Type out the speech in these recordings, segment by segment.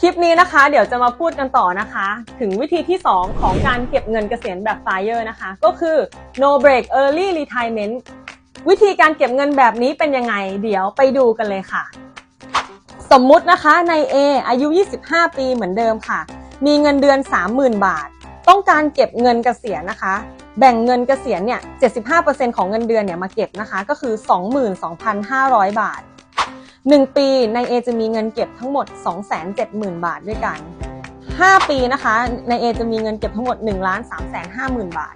คลิปนี้นะคะ เดี๋ยวจะมาพูดกันต่อนะคะ ถึงวิธีที่ 2 ของการเก็บเงินเกษียณแบบ FIRE นะคะ ก็คือ no break early retirement วิธีการเก็บเงินแบบนี้เป็นยังไง เดี๋ยวไปดูกันเลยค่ะ สมมุตินะคะใน A อายุ 25 ปีเหมือนเดิมค่ะ มีเงินเดือน 30,000 บาท ต้องการเก็บเงินเกษียณนะคะ แบ่งเงินเกษียณเนี่ย 75%ของเงินเดือนเนี่ยมาเก็บนะคะ ก็คือ 22,500 บาท 1 ปีใน A จะมีเงินเก็บทั้งหมด 270,000 บาทด้วยกัน 5 ปีนะคะใน A จะมีเงินเก็บทั้งหมด 1 3 5 0 0 0 0 บาท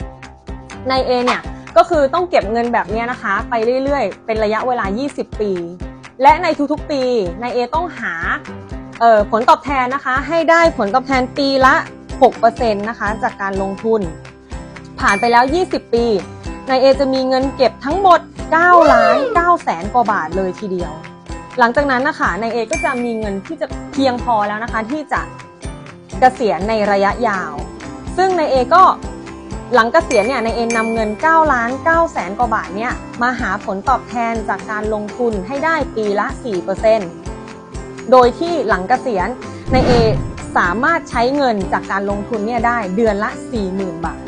ใน A เนี่ยก็คือต้องเก็บเงินแบบเนี้ยนะคะ ไปเรื่อยๆ เป็นระยะเวลา 20 ปี และในทุกๆปีใน A ต้องหาผลตอบแทนนะคะ ให้ได้ผลตอบแทนปีละ 6%นะคะ จากการลงทุน ผ่านไปแล้ว 20 ปีใน A จะมีเงินเก็บทั้งหมด9ล้าน9แสนกว่าบาทเลยทีเดียว หลังจากนั้นนะคะใน A ก็จะมีเงินที่จะเพียงพอแล้วนะคะ ที่จะเกษียณในระยะยาว ซึ่งใน A ก็หลังเกษียณเนี่ยใน A นำเงิน9ล้าน9แสนกว่าบาทเนี่ยมาหาผลตอบแทนจากการลงทุนให้ได้ปีละ 4%โดยที่หลังเกษียณใน A สามารถใช้เงินจากการลงทุนเนี่ยได้เดือนละ 40,000 บาท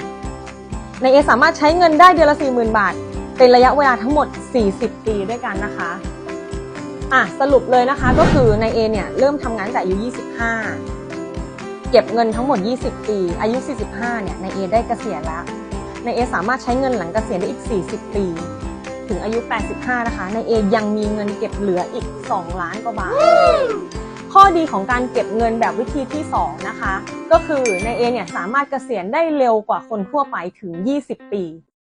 ใน A สามารถใช้เงินได้เดือนละ 40,000 บาท เป็นระยะเวลาทั้งหมด 40 ปีด้วยกันนะคะ อะสรุปเลยนะคะก็คือใน A เนี่ยเริ่มทำงานแต่อายุ 25 เก็บเงินทั้งหมด 20 ปี อายุ 45 เนี่ยใน A ได้เกษียณล้วใน A สามารถใช้เงินหลังเกษียณได้อีก 40 ปี ถึงอายุ 85 นะคะใน A ยังมีเงินเก็บเหลืออีก 2 ล้านกว่าบาท ข้อดีของการเก็บเงินแบบวิธีที่ 2 นะคะ ก็คือใน A เนี่ยสามารถเกษียณได้เร็วกว่าคนทั่วไปถึง 20 ปี